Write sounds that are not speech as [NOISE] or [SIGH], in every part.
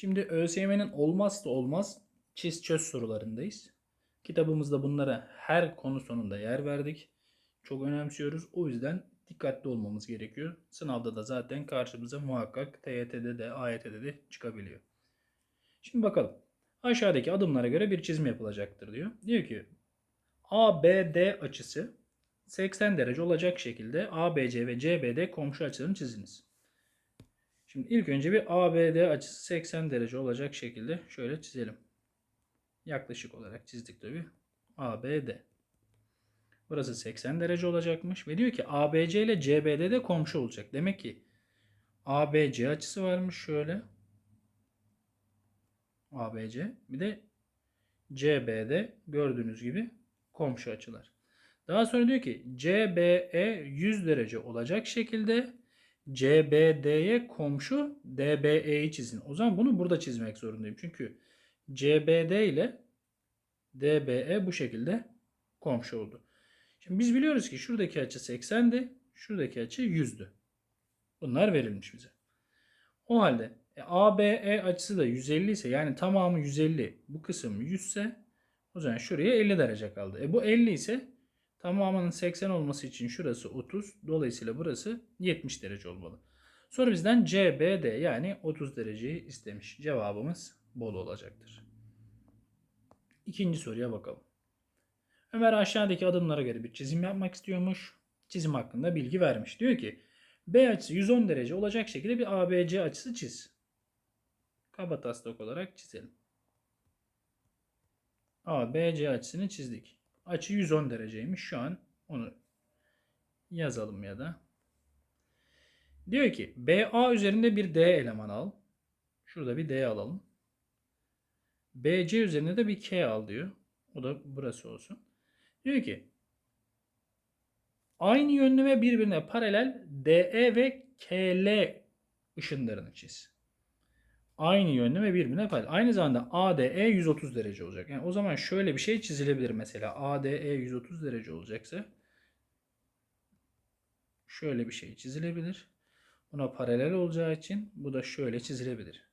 Şimdi ÖSYM'nin olmazsa olmaz çiz çöz sorularındayız. Kitabımızda bunlara her konu sonunda yer verdik. Çok önemsiyoruz. O yüzden dikkatli olmamız gerekiyor. Sınavda da zaten karşımıza muhakkak TYT'de de AYT'de de çıkabiliyor. Şimdi bakalım. Aşağıdaki adımlara göre bir çizim yapılacaktır diyor. Diyor ki ABD açısı 80 derece olacak şekilde ABC ve CBD komşu açılarını çiziniz. Şimdi ilk önce bir ABD açısı 80 derece olacak şekilde şöyle çizelim. Yaklaşık olarak çizdik tabi. ABD. Burası 80 derece olacakmış ve diyor ki ABC ile CBD de komşu olacak. Demek ki ABC açısı varmış şöyle. ABC bir de CBD gördüğünüz gibi komşu açılar. Daha sonra diyor ki CBE 100 derece olacak şekilde CBD'ye komşu DBE'yi çizin. O zaman bunu burada çizmek zorundayım. Çünkü CBD ile DBE bu şekilde komşu oldu. Şimdi biz biliyoruz ki şuradaki açı 80'di. Şuradaki açı 100'dü. Bunlar verilmiş bize. O halde e, ABE açısı da 150 ise yani tamamı 150 bu kısım 100 ise o zaman şuraya 50 derece kaldı. E bu 50 ise tamamının 80 olması için şurası 30. Dolayısıyla burası 70 derece olmalı. Sonra bizden CBD yani 30 dereceyi istemiş. Cevabımız bol olacaktır. İkinci soruya bakalım. Ömer aşağıdaki adımlara göre bir çizim yapmak istiyormuş. Çizim hakkında bilgi vermiş. Diyor ki B açısı 110 derece olacak şekilde bir ABC açısı çiz. Kaba taslak olarak çizelim. ABC açısını çizdik. Açı 110 dereceymiş. Şu an onu yazalım ya da. Diyor ki BA üzerinde bir D eleman al. Şurada bir D alalım. BC üzerinde de bir K al diyor. O da burası olsun. Diyor ki aynı yönlü ve birbirine paralel DE ve KL ışınlarını çiz. Aynı yönlü ve birbirine paralel. Aynı zamanda ADE 130 derece olacak. Yani o zaman şöyle bir şey çizilebilir mesela. ADE 130 derece olacaksa şöyle bir şey çizilebilir. Buna paralel olacağı için bu da şöyle çizilebilir.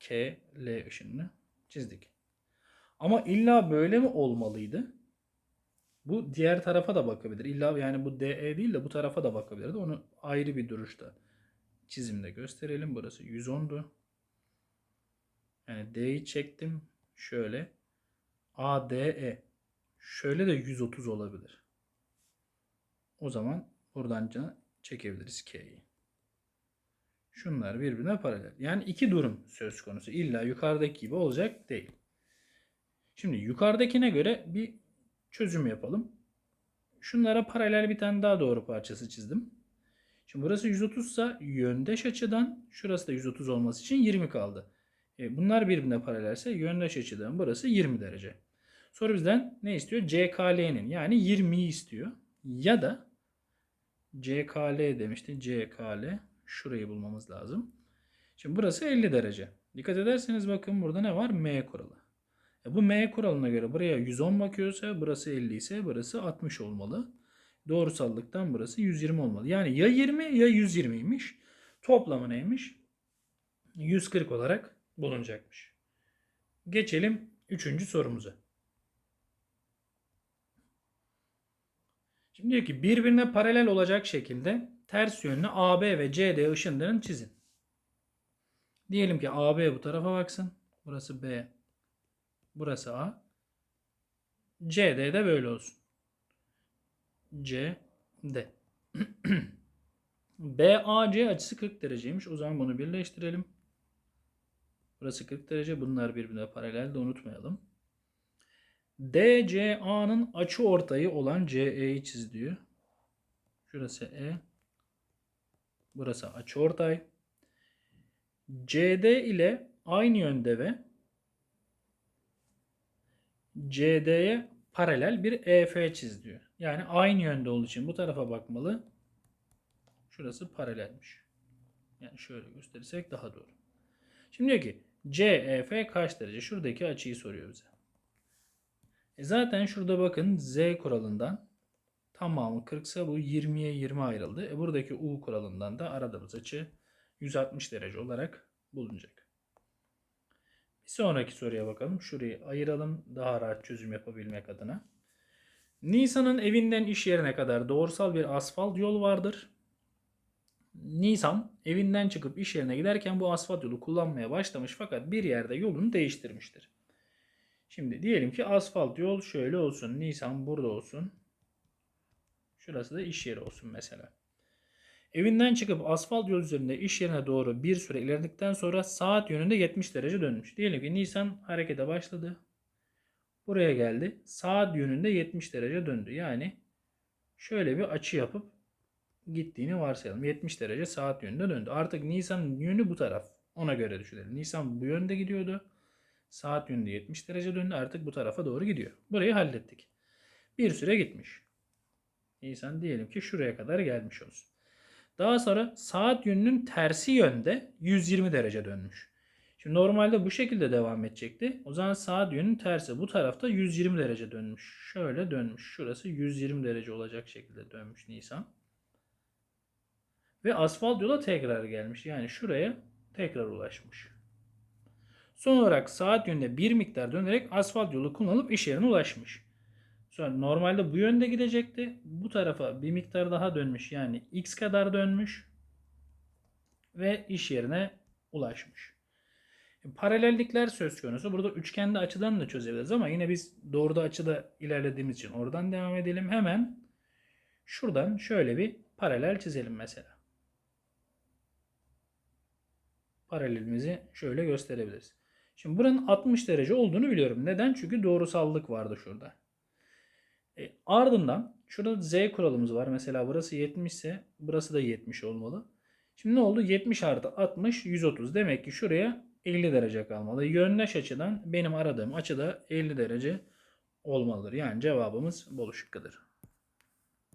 K, L ışınını çizdik. Ama illa böyle mi olmalıydı? Bu diğer tarafa da bakabilir. İlla yani bu DE değil de bu tarafa da bakabilirdi. Onu ayrı bir duruşta çizimde gösterelim. Burası 110'du. Yani D'yi çektim. Şöyle. ADE. Şöyle de 130 olabilir. O zaman buradan çekebiliriz K'yi. Şunlar birbirine paralel. Yani iki durum söz konusu. İlla yukarıdaki gibi olacak değil. Şimdi yukarıdakine göre bir çözüm yapalım. Şunlara paralel bir tane daha doğru parçası çizdim. Şimdi burası 130 ise yöndeş açıdan şurası da 130 olması için 20 kaldı. E bunlar birbirine paralelse yöndeş açıdan burası 20 derece. Sonra bizden ne istiyor? CKL'nin yani 20'yi istiyor. Ya da CKL demişti. CKL şurayı bulmamız lazım. Şimdi burası 50 derece. Dikkat ederseniz bakın burada ne var? M kuralı. E bu M kuralına göre buraya 110 bakıyorsa burası 50 ise burası 60 olmalı. Doğrusallıktan burası 120 olmalı. Yani ya 20 ya 120'ymiş. Toplamı neymiş? 140 olarak bulunacakmış. Geçelim 3. sorumuza. Şimdi diyor ki birbirine paralel olacak şekilde ters yönlü AB ve CD ışınlarını çizin. Diyelim ki AB bu tarafa baksın. Burası B. Burası A. CD de böyle olsun. C, D. [CLEARS THROAT] BAC açısı 40 dereceymiş. O zaman bunu birleştirelim. Burası 40 derece. Bunlar birbirine paralel de unutmayalım. DCA'nın açı ortayı olan CE'yi çiz diyor. Şurası E. Burası açı ortay. CD ile aynı yönde ve CD'ye paralel bir EF çiz diyor. Yani aynı yönde olduğu için bu tarafa bakmalı. Şurası paralelmiş. Yani şöyle gösterirsek daha doğru. Şimdi diyor ki CEF kaç derece? Şuradaki açıyı soruyor bize. E zaten şurada bakın Z kuralından tamamı 40 ise bu 20'ye 20 ayrıldı. E buradaki U kuralından da aradığımız açı 160 derece olarak bulunacak. Bir sonraki soruya bakalım. Şurayı ayıralım daha rahat çözüm yapabilmek adına. Nisan'ın evinden iş yerine kadar doğrusal bir asfalt yol vardır. Nisan evinden çıkıp iş yerine giderken bu asfalt yolu kullanmaya başlamış fakat bir yerde yolunu değiştirmiştir. Şimdi diyelim ki asfalt yol şöyle olsun. Nisan burada olsun. Şurası da iş yeri olsun mesela. Evinden çıkıp asfalt yol üzerinde iş yerine doğru bir süre ilerledikten sonra saat yönünde 70 derece dönmüş. Diyelim ki Nisan harekete başladı. Buraya geldi. Saat yönünde 70 derece döndü. Yani şöyle bir açı yapıp gittiğini varsayalım. 70 derece saat yönünde döndü. Artık Nisan'ın yönü bu taraf. Ona göre düşünelim. Nisan bu yönde gidiyordu. Saat yönünde 70 derece döndü. Artık bu tarafa doğru gidiyor. Burayı hallettik. Bir süre gitmiş. Nisan diyelim ki şuraya kadar gelmiş olsun. Daha sonra saat yönünün tersi yönde 120 derece dönmüş. Şimdi normalde bu şekilde devam edecekti. O zaman saat yönünün tersi bu tarafta 120 derece dönmüş. Şöyle dönmüş. Şurası 120 derece olacak şekilde dönmüş Nisan. Ve asfalt yola tekrar gelmiş. Yani şuraya tekrar ulaşmış. Son olarak saat yönünde bir miktar dönerek asfalt yolu kullanıp iş yerine ulaşmış. Sonra normalde bu yönde gidecekti. Bu tarafa bir miktar daha dönmüş. Yani x kadar dönmüş. Ve iş yerine ulaşmış. Paralellikler söz konusu. Burada üçgende açıdan da çözebiliriz ama yine biz doğruda açıda ilerlediğimiz için oradan devam edelim. Hemen şuradan şöyle bir paralel çizelim mesela. Paralelimizi şöyle gösterebiliriz. Şimdi buranın 60 derece olduğunu biliyorum. Neden? Çünkü doğrusallık vardı şurada. E, ardından şurada z kuralımız var. Mesela burası 70 ise burası da 70 olmalı. Şimdi ne oldu? 70 artı 60 130. Demek ki şuraya 50 derece kalmalı. Yöndeş açıdan benim aradığım açıda 50 derece olmalıdır. Yani cevabımız bol şıkkıdır.